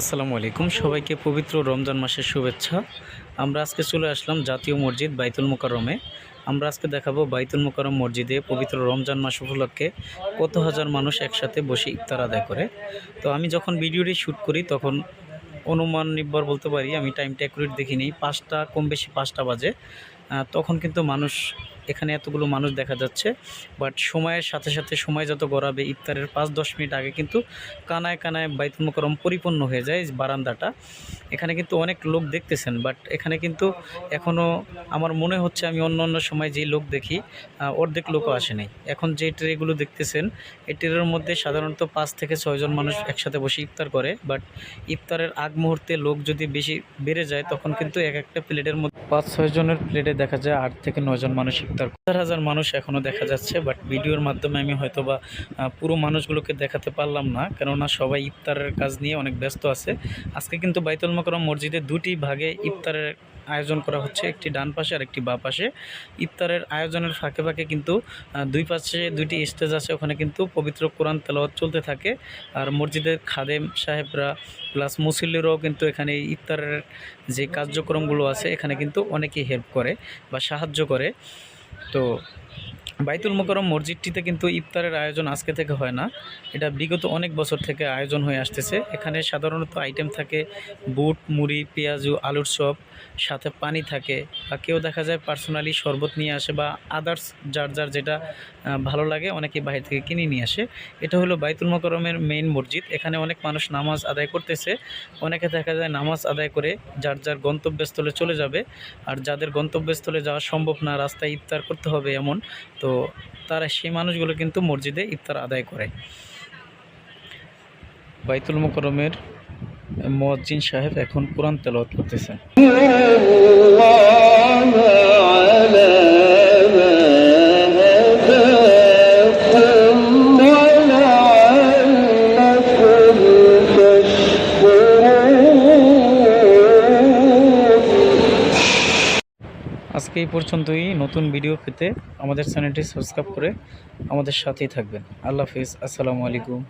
আসসালামু আলাইকুম। সবাইকে পবিত্র রমজান মাসের শুভেচ্ছা। আমরা আজকে চলে আসলাম জাতীয় মসজিদ বাইতুল মোকাররমে। আমরা আজকে দেখাবো বাইতুল মোকাররম মসজিদে পবিত্র রমজান মাস উপলক্ষে কত হাজার মানুষ একসাথে বসে ইফতার আদায় করে। তো আমি যখন ভিডিওটি শ্যুট করি, তখন অনুমান নির্ভর বলতে পারি, আমি টাইমটা অ্যাকুরেট দেখিনি। পাঁচটা কম বেশি পাঁচটা বাজে। তখন কিন্তু মানুষ এখানে এতগুলো মানুষ দেখা যাচ্ছে বাট সময়ের সাথে সাথে সময় যত গড়াবে, ইফতারের পাঁচ দশ মিনিট আগে কিন্তু কানায় কানায় বাইতুল মোকরম পরিপূর্ণ হয়ে যায় বারান্দাটা। এখানে কিন্তু অনেক লোক দেখতেছেন বাট এখানে কিন্তু এখনও আমার মনে হচ্ছে আমি অন্য অন্য সময় যেই লোক দেখি অর্ধেক লোকও আসে নাই। এখন যে ট্রেগুলো দেখতেছেন, এই ট্রের মধ্যে সাধারণত পাঁচ থেকে ছয়জন মানুষ একসাথে বসে ইফতার করে বাট ইফতারের আগ মুহূর্তে লোক যদি বেশি বেড়ে যায়, তখন কিন্তু এক একটা প্লেটের মধ্যে পাঁচ ছয় জনের প্লেটে দেখা যায় আট থেকে নয়জন মানুষ ইফতার হাজার হাজার মানুষ এখনও দেখা যাচ্ছে বাট ভিডিওর মাধ্যমে আমি হয়তো বা পুরো মানুষগুলোকে দেখাতে পারলাম না, কেননা সবাই ইফতারের কাজ নিয়ে অনেক ব্যস্ত আছে। আজকে কিন্তু বাইতুল মকরম মসজিদে দুটি ভাগে ইফতারের আয়োজন করা হচ্ছে, একটি ডান পাশে আর একটি বা পাশে। ইফতারের আয়োজনের ফাঁকে ফাঁকে কিন্তু দুই পাশে দুইটি স্টেজ আছে, ওখানে কিন্তু পবিত্র কোরআন তেলাওয়াত চলতে থাকে। আর মসজিদের খাদেম সাহেবরা প্লাস মুসল্লিরাও কিন্তু এখানে ইফতারের যে কার্যক্রমগুলো আছে, এখানে কিন্তু অনেকেই হেল্প করে বা সাহায্য করে। তো বাইতুল মোকরম মসজিদটিতে কিন্তু ইফতারের আয়োজন আজকে থেকে হয় না। এটা বিগত অনেক বছর থেকে আয়োজন হয়ে আসতেছে। এখানে সাধারণত আইটেম থাকে, বুট, মুড়ি, পেঁয়াজু, আলুর চপ, সাথে পানি থাকে বা কেউ দেখা যায় পার্সোনালি শরবত নিয়ে আসে বা আদার্স যার যার যেটা ভালো লাগে অনেকে বাইরে থেকে কিনে নিয়ে আসে। এটা হলো বাইতুল মোকরমের মেইন মসজিদ। এখানে অনেক মানুষ নামাজ আদায় করতেছে। অনেকে দেখা যায় নামাজ আদায় করে যার যার গন্তব্যস্থলে চলে যাবে। আর যাদের গন্তব্যস্থলে যাওয়া সম্ভব না, রাস্তায় ইফতার করতে হবে এমন, তো তারা সেই মানুষগুলো কিন্তু মসজিদে ইফতার আদায় করে। বাইতুল মোকরমের মজ্জিন সাহেব এখন কোরআন তেলাওয়াত করতেছেন। আজকে এই পর্যন্তই। নতুন ভিডিও পেতে আমাদের চ্যানেলটি সাবস্ক্রাইব করে আমাদের সাথেই থাকবেন। আল্লাহ হাফিজ। আসসালামু আলাইকুম।